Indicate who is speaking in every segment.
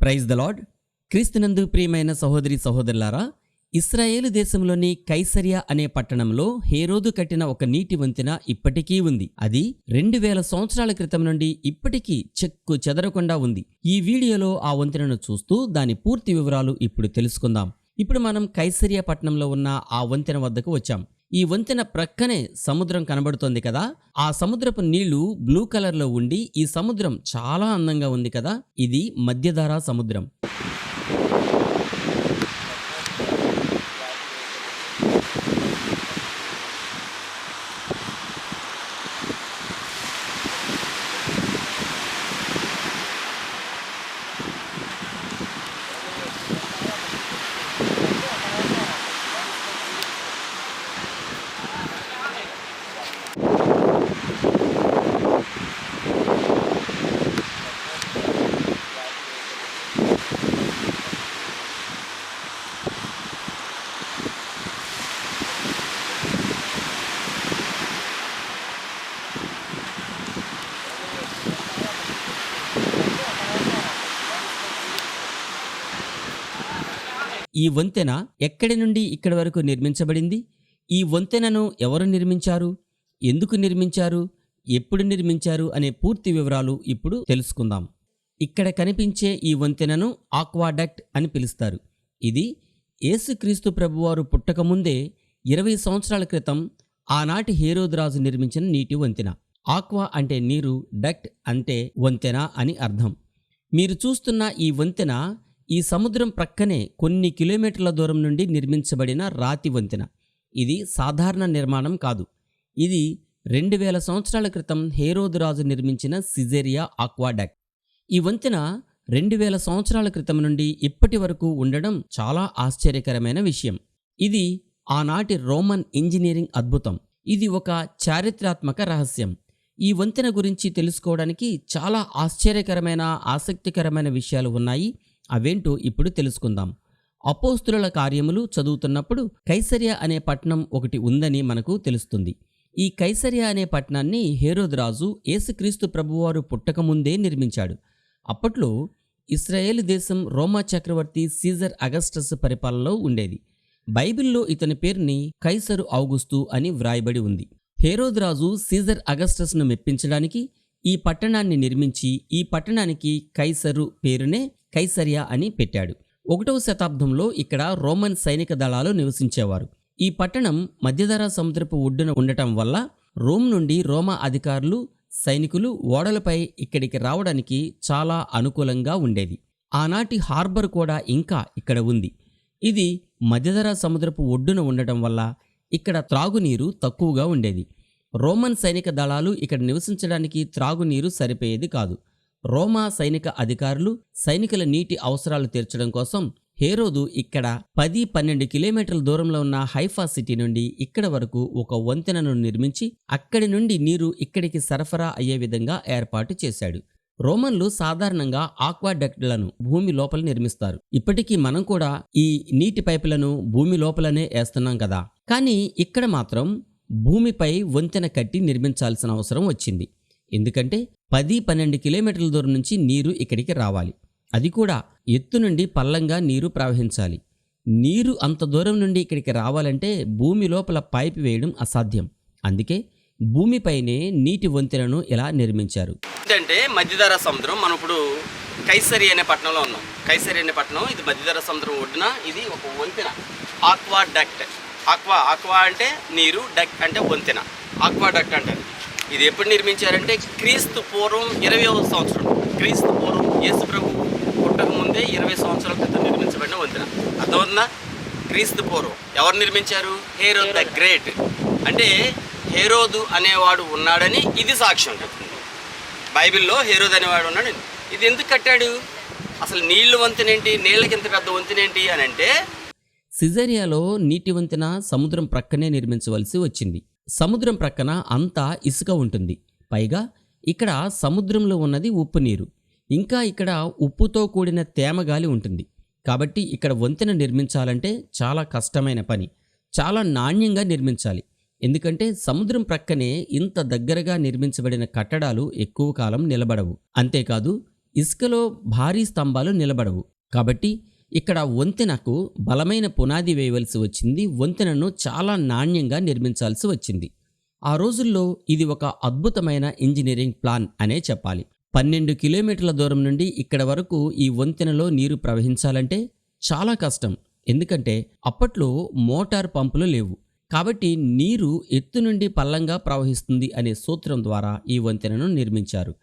Speaker 1: Praise the lord క్రీస్తునందు ప్రియమైన సహోదరి సహోదరులారా ఇస్రాయేలు దేశంలోని కైసరియా అనే పట్టణంలో హేరోదు కట్టిన ఒక నీటి వంతెన ఇప్పటికీ ఉంది. అది రెండు వేల సంవత్సరాల క్రితం నుండి ఇప్పటికీ చెక్కు చెదరకుండా ఉంది. ఈ వీడియోలో ఆ వంతెనను చూస్తూ దాని పూర్తి వివరాలు ఇప్పుడు తెలుసుకుందాం. ఇప్పుడు మనం కైసరియా పట్టణంలో ఉన్న ఆ వంతెన వద్దకు వచ్చాం. ఈ వంతెన ప్రక్కనే సముద్రం కనబడుతోంది కదా. ఆ సముద్రపు నీళ్ళు బ్లూ కలర్లో ఉండి ఈ సముద్రం చాలా అందంగా ఉంది కదా. ఇది మధ్యధారా సముద్రం. ఈ వంతెన ఎక్కడి నుండి ఇక్కడి వరకు నిర్మించబడింది? ఈ వంతెనను ఎవరు నిర్మించారు? ఎందుకు నిర్మించారు? ఎప్పుడు నిర్మించారు? అనే పూర్తి వివరాలు ఇప్పుడు తెలుసుకుందాం. ఇక్కడ కనిపించే ఈ వంతెనను ఆక్వాడక్ట్ అని పిలుస్తారు. ఇది యేసుక్రీస్తు ప్రభువారు పుట్టకముందే ఇరవై సంవత్సరాల క్రితం ఆనాటి హేరోద్రాజు నిర్మించిన నీటి వంతెన. ఆక్వా అంటే నీరు డక్ట్ అంటే వంతెన అని అర్థం. మీరు చూస్తున్న ఈ వంతెన ఈ సముద్రం ప్రక్కనే కొన్ని కిలోమీటర్ల దూరం నుండి నిర్మించబడిన రాతి వంతెన. ఇది సాధారణ నిర్మాణం కాదు. ఇది రెండు వేల సంవత్సరాల క్రితం హేరోదు రాజు నిర్మించిన సిజేరియా ఆక్వాడాక్. ఈ వంతెన రెండు వేల సంవత్సరాల క్రితం నుండి ఇప్పటి వరకు ఉండడం చాలా ఆశ్చర్యకరమైన విషయం. ఇది ఆనాటి రోమన్ ఇంజనీరింగ్ అద్భుతం. ఇది ఒక చారిత్రాత్మక రహస్యం. ఈ వంతెన గురించి తెలుసుకోవడానికి చాలా ఆశ్చర్యకరమైన ఆసక్తికరమైన విషయాలు ఉన్నాయి. అవేంటో ఇప్పుడు తెలుసుకుందాం. అపోస్తుల కార్యములు చదువుతున్నప్పుడు కైసర్య అనే పట్టణం ఒకటి ఉందని మనకు తెలుస్తుంది. ఈ కైసర్య అనే పట్టణాన్ని హేరోద్ రాజు యేసుక్రీస్తు ప్రభువారు పుట్టకముందే నిర్మించాడు. అప్పట్లో ఇస్రాయేల్ దేశం రోమా చక్రవర్తి సీజర్ అగస్టస్ పరిపాలనలో ఉండేది. బైబిల్లో ఇతని పేరుని కైసరు ఔగుస్తు అని వ్రాయబడి ఉంది. హేరోద్ రాజు సీజర్ అగస్టస్ను మెప్పించడానికి ఈ పట్టణాన్ని నిర్మించి ఈ పట్టణానికి కైసరు పేరునే కైసరియా అని పెట్టాడు. ఒకటవ శతాబ్దంలో ఇక్కడ రోమన్ సైనిక దళాలు నివసించేవారు. ఈ పట్టణం మధ్యధరా సముద్రపు ఒడ్డున ఉండటం వల్ల రోమ్ నుండి రోమా అధికారులు సైనికులు ఓడలపై ఇక్కడికి రావడానికి చాలా అనుకూలంగా ఉండేది. ఆనాటి హార్బర్ కూడా ఇంకా ఇక్కడ ఉంది. ఇది మధ్యధరా సముద్రపు ఒడ్డున ఉండటం వల్ల ఇక్కడ త్రాగునీరు తక్కువగా ఉండేది. రోమన్ సైనిక దళాలు ఇక్కడ నివసించడానికి త్రాగునీరు సరిపోయేది కాదు. రోమా సైనిక అధికారులు సైనికుల నీటి అవసరాలు తీర్చడం కోసం హేరోదు ఇక్కడ పది పన్నెండు కిలోమీటర్ల దూరంలో ఉన్న హైఫా సిటీ నుండి ఇక్కడ వరకు ఒక వంతెనను నిర్మించి అక్కడి నుండి నీరు ఇక్కడికి సరఫరా అయ్యే విధంగా ఏర్పాటు చేశాడు. రోమన్లు సాధారణంగా ఆక్వాడక్ట్లను భూమి లోపల నిర్మిస్తారు. ఇప్పటికీ మనం కూడా ఈ నీటి పైపులను భూమి లోపలనే వేస్తున్నాం కదా. కానీ ఇక్కడ మాత్రం భూమిపై వంతెన కట్టి నిర్మించాల్సిన అవసరం వచ్చింది. ఎందుకంటే పది పన్నెండు కిలోమీటర్ల దూరం నుంచి నీరు ఇక్కడికి రావాలి. అది కూడా ఎత్తు నుండి పల్లంగా నీరు ప్రవహించాలి. నీరు అంత దూరం నుండి ఇక్కడికి రావాలంటే భూమి లోపల పైపు వేయడం అసాధ్యం. అందుకే భూమిపైనే నీటి వంతెనను ఇలా నిర్మించారు.
Speaker 2: ఏంటంటే మధ్యధర సముద్రం మనం ఇప్పుడు కైసరి అనే పట్టణంలో ఉన్నాం. కైసరి అనే పట్టణం ఇది మధ్యధర సముద్రం ఒడ్డున ఇది ఒక వంతెన. ఆక్వా డక్ట్ ఆక్వా ఆక్వా అంటే నీరు డక్ అంటే వంతెన. ఆక్వా డక్ట్ అంటారు. ఇది ఎప్పుడు నిర్మించారంటే క్రీస్తు పూర్వం ఇరవై సంవత్సరం. క్రీస్తు పూర్వం యేసు ప్రభు పుట్టక ముందే ఇరవై సంవత్సరాల క్రితం నిర్మించబడిన వంతెన. అర్థమవుతుందా? క్రీస్తు పూర్వం. ఎవరు నిర్మించారు? Herod the Great. అంటే హేరోదు అనేవాడు ఉన్నాడని ఇది సాక్ష్యం. చెప్తుంది బైబిల్లో హేరోదు అనేవాడు ఉన్నాడు. ఇది ఎందుకు కట్టాడు? అసలు నీళ్ళు వంతెనేంటి? నీళ్ళకి ఇంత పెద్ద వంతెనేంటి అని అంటే
Speaker 1: సిజేరియాలో నీటి వంతెన సముద్రం ప్రక్కనే నిర్మించవలసి వచ్చింది. సముద్రం ప్రక్కన అంతా ఇసుక ఉంటుంది. పైగా ఇక్కడ సముద్రంలో ఉన్నది ఉప్పు నీరు. ఇంకా ఇక్కడ ఉప్పుతో కూడిన తేమగాలి ఉంటుంది. కాబట్టి ఇక్కడ వంతెన నిర్మించాలంటే చాలా కష్టమైన పని. చాలా నాణ్యంగా నిర్మించాలి. ఎందుకంటే సముద్రం ప్రక్కనే ఇంత దగ్గరగా నిర్మించబడిన కట్టడాలు ఎక్కువ కాలం నిలబడవు. అంతేకాదు ఇసుకలో భారీ స్తంభాలు నిలబడవు. కాబట్టి ఇక్కడ వంతెనకు బలమైన పునాది వేయవలసి వచ్చింది. వంతెనను చాలా నాణ్యంగా నిర్మించాల్సి వచ్చింది. ఆ రోజుల్లో ఇది ఒక అద్భుతమైన ఇంజనీరింగ్ ప్లాన్ అనే చెప్పాలి. పన్నెండు కిలోమీటర్ల దూరం నుండి ఇక్కడ వరకు ఈ వంతెనలో నీరు ప్రవహించాలంటే చాలా కష్టం. ఎందుకంటే అప్పట్లో మోటార్ పంపులు లేవు. కాబట్టి నీరు ఎత్తు నుండి పల్లంగా ప్రవహిస్తుంది అనే సూత్రం ద్వారా ఈ వంతెనను నిర్మించారు.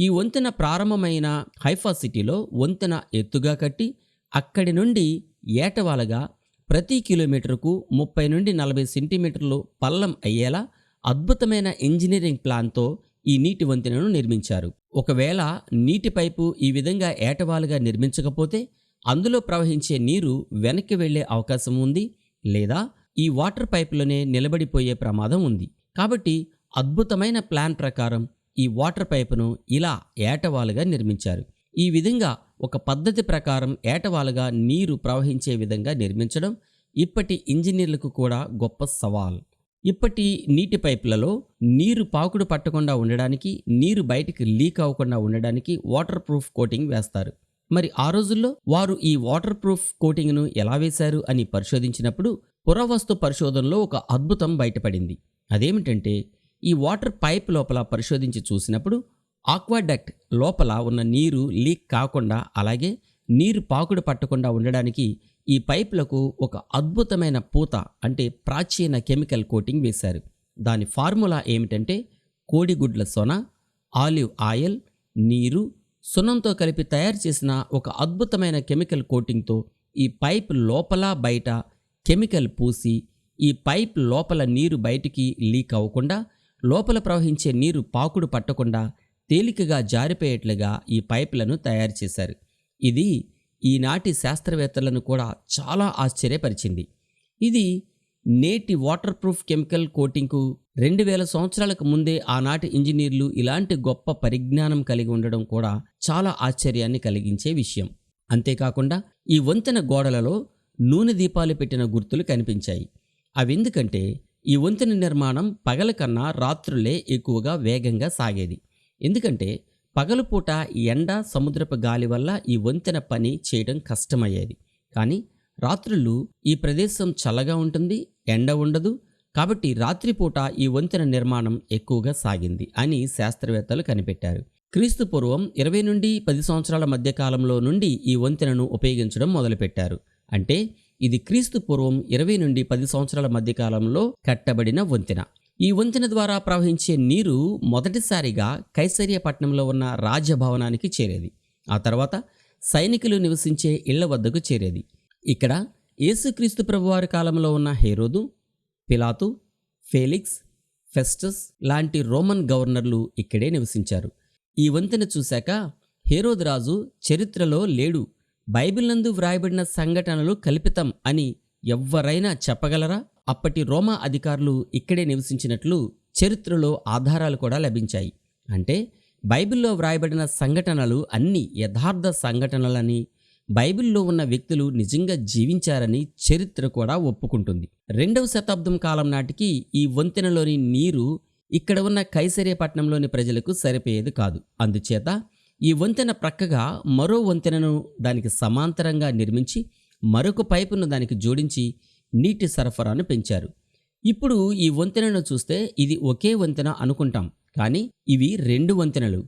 Speaker 1: ఈ వంతెన ప్రారంభమైన హైఫా సిటీలో వంతెన ఎత్తుగా కట్టి అక్కడి నుండి ఏటవాలుగా ప్రతి కిలోమీటర్కు ముప్పై నుండి నలభై సెంటీమీటర్లు పల్లం అయ్యేలా అద్భుతమైన ఇంజనీరింగ్ ప్లాన్తో ఈ నీటి వంతెనను నిర్మించారు. ఒకవేళ నీటి పైపు ఈ విధంగా ఏటవాలుగా నిర్మించకపోతే అందులో ప్రవహించే నీరు వెనక్కి వెళ్ళే అవకాశం ఉంది లేదా ఈ వాటర్ పైపులోనే నిలబడిపోయే ప్రమాదం ఉంది. కాబట్టి అద్భుతమైన ప్లాన్ ప్రకారం ఈ వాటర్ పైపును ఇలా ఏటవాలుగా నిర్మించారు. ఈ విధంగా ఒక పద్ధతి ప్రకారం ఏటవాలుగా నీరు ప్రవహించే విధంగా నిర్మించడం ఇప్పటి ఇంజనీర్లకు కూడా గొప్ప సవాల్. ఇప్పటి నీటి పైపులలో నీరు పాకుడు పట్టకుండా ఉండడానికి నీరు బయటికి లీక్ అవ్వకుండా ఉండడానికి వాటర్ ప్రూఫ్ కోటింగ్ వేస్తారు. మరి ఆ రోజుల్లో వారు ఈ వాటర్ ప్రూఫ్ కోటింగ్ను ఎలా వేశారు అని పరిశోధించినప్పుడు పురావస్తు పరిశోధనలో ఒక అద్భుతం బయటపడింది. అదేమిటంటే ఈ వాటర్ పైప్ లోపల పరిశోధించి చూసినప్పుడు ఆక్వాడక్ట్ లోపల ఉన్న నీరు లీక్ కాకుండా అలాగే నీరు పాకుడు పట్టకుండా ఉండడానికి ఈ పైపులకు ఒక అద్భుతమైన పూత అంటే ప్రాచీన కెమికల్ కోటింగ్ వేశారు. దాని ఫార్ములా ఏమిటంటే కోడిగుడ్ల సొన ఆలివ్ ఆయిల్ నీరు సున్నంతో కలిపి తయారు చేసిన ఒక అద్భుతమైన కెమికల్ కోటింగ్తో ఈ పైప్ లోపల బయట కెమికల్ పూసి ఈ పైప్ లోపల నీరు బయటికి లీక్ అవ్వకుండా లోపల ప్రవహించే నీరు పాకుడు పట్టకుండా తేలికగా జారిపోయేట్లుగా ఈ పైపులను తయారు చేశారు. ఇది ఈనాటి శాస్త్రవేత్తలను కూడా చాలా ఆశ్చర్యపరిచింది. ఇది నేటి వాటర్ ప్రూఫ్ కెమికల్ కోటింగ్కు రెండు వేల సంవత్సరాలకు ముందే ఆనాటి ఇంజనీర్లు ఇలాంటి గొప్ప పరిజ్ఞానం కలిగి ఉండడం కూడా చాలా ఆశ్చర్యాన్ని కలిగించే విషయం. అంతేకాకుండా ఈ వంతెన గోడలలో నూనె దీపాలు పెట్టిన గుర్తులు కనిపించాయి. అవెందుకంటే ఈ వంతెన నిర్మాణం పగల కన్నా రాత్రులే ఎక్కువగా వేగంగా సాగేది. ఎందుకంటే పగలుపూట ఎండ సముద్రపు గాలి వల్ల ఈ వంతెన పని చేయడం కష్టమయ్యేది. కానీ రాత్రులు ఈ ప్రదేశం చల్లగా ఉంటుంది ఎండ ఉండదు. కాబట్టి రాత్రిపూట ఈ వంతెన నిర్మాణం ఎక్కువగా సాగింది అని శాస్త్రవేత్తలు కనిపెట్టారు. క్రీస్తు పూర్వం ఇరవై నుండి పది సంవత్సరాల మధ్య కాలంలో నుండి ఈ వంతెనను ఉపయోగించడం మొదలుపెట్టారు. అంటే ఇది క్రీస్తు పూర్వం ఇరవై నుండి పది సంవత్సరాల మధ్య కాలంలో కట్టబడిన వంతెన. ఈ వంతెన ద్వారా ప్రవహించే నీరు మొదటిసారిగా కైసరియ పట్టణంలో ఉన్న రాజభవనానికి చేరేది. ఆ తర్వాత సైనికులు నివసించే ఇళ్ళ వద్దకు చేరేది. ఇక్కడ యేసుక్రీస్తు ప్రభువారి కాలంలో ఉన్న హేరోదు పిలాతు ఫేలిక్స్ ఫెస్టస్ లాంటి రోమన్ గవర్నర్లు ఇక్కడే నివసించారు. ఈ వంతెన చూశాక హేరోదు రాజు చరిత్రలో లేడు. బైబిల్ నందు వ్రాయబడిన సంఘటనలు కల్పితం అని ఎవ్వరైనా చెప్పగలరా? అప్పటి రోమా అధికారులు ఇక్కడే నివసించినట్లు చరిత్రలో ఆధారాలు కూడా లభించాయి. అంటే బైబిల్లో వ్రాయబడిన సంఘటనలు అన్ని యథార్థ సంఘటనలని బైబిల్లో ఉన్న వ్యక్తులు నిజంగా జీవించారని చరిత్ర కూడా ఒప్పుకుంటుంది. రెండవ శతాబ్దం కాలం నాటికి ఈ వంతెనలోని నీరు ఇక్కడ ఉన్న కైసరే పట్టణంలోని ప్రజలకు సరిపోయేది కాదు. అందుచేత ఈ వంతెన ప్రక్కగా మరో వంతెనను దానికి సమాంతరంగా నిర్మించి మరొక పైపును దానికి జోడించి నీటి సరఫరాను పెంచారు. ఇప్పుడు ఈ వంతెనను చూస్తే ఇది ఒకే వంతెన అనుకుంటాం. కానీ ఇవి రెండు వంతెనలు.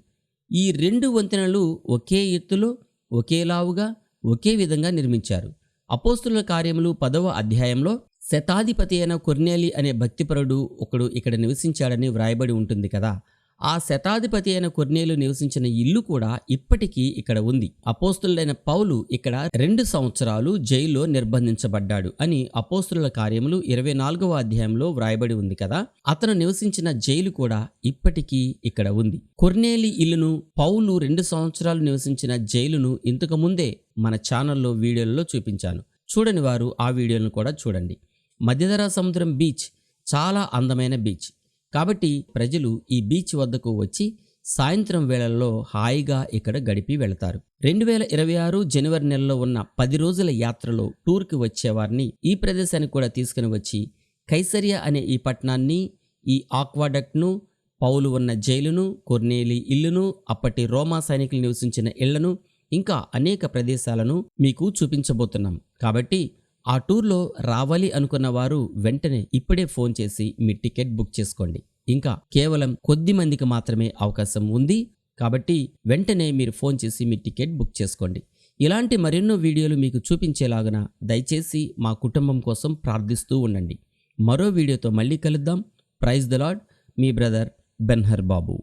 Speaker 1: ఈ రెండు వంతెనలు ఒకే ఎత్తులో ఒకేలావుగా ఒకే విధంగా నిర్మించారు. అపోస్తుల కార్యములు పదవ అధ్యాయంలో శతాధిపతి అయిన కొర్నేలి అనే భక్తిపరుడు ఒకడు ఇక్కడ నివసించాడని వ్రాయబడి ఉంటుంది కదా. ఆ శతాధిపతి అయిన కొర్నేలు నివసించిన ఇల్లు కూడా ఇప్పటికీ ఇక్కడ ఉంది. అపోస్తులైన పౌలు ఇక్కడ రెండు సంవత్సరాలు జైల్లో నిర్బంధించబడ్డాడు అని అపోస్తుల కార్యములు ఇరవై నాలుగవ అధ్యాయంలో వ్రాయబడి ఉంది కదా? అతను నివసించిన జైలు కూడా ఇప్పటికీ ఇక్కడ ఉంది. కొర్నేలి ఇల్లును పౌలు రెండు సంవత్సరాలు నివసించిన జైలును ఇంతకు ముందే మన ఛానల్లో వీడియోలలో చూపించాను. చూడని వారు ఆ వీడియోలను కూడా చూడండి. మధ్యధరా సముద్రం బీచ్ చాలా అందమైన బీచ్. కాబట్టి ప్రజలు ఈ బీచ్ వద్దకు వచ్చి సాయంత్రం వేళల్లో హాయిగా ఇక్కడ గడిపి వెళతారు. రెండు వేల ఇరవై ఆరు జనవరి నెలలో ఉన్న పది రోజుల యాత్రలో టూర్కి వచ్చేవారిని ఈ ప్రదేశానికి కూడా తీసుకుని వచ్చి కైసరియా అనే ఈ పట్టణాన్ని ఈ ఆక్వాడక్ట్ను పౌలు ఉన్న జైలును కొర్నేలి ఇల్లును అప్పటి రోమా సైనికులు నివసించిన ఇళ్ళను ఇంకా అనేక ప్రదేశాలను మీకు చూపించబోతున్నాం. కాబట్టి ఆ టూర్లో రావాలి అనుకున్న వారు వెంటనే ఇప్పుడే ఫోన్ చేసి మీ టికెట్ బుక్ చేసుకోండి. ఇంకా కేవలం కొద్ది మందికి మాత్రమే అవకాశం ఉంది. కాబట్టి వెంటనే మీరు ఫోన్ చేసి మీ టికెట్ బుక్ చేసుకోండి. ఇలాంటి మరెన్నో వీడియోలు మీకు చూపించేలాగన దయచేసి మా కుటుంబం కోసం ప్రార్థిస్తూ ఉండండి. మరో వీడియోతో మళ్ళీ కలుద్దాం. ప్రైజ్ ద లాడ్ మీ బ్రదర్ బెన్హర్ బాబు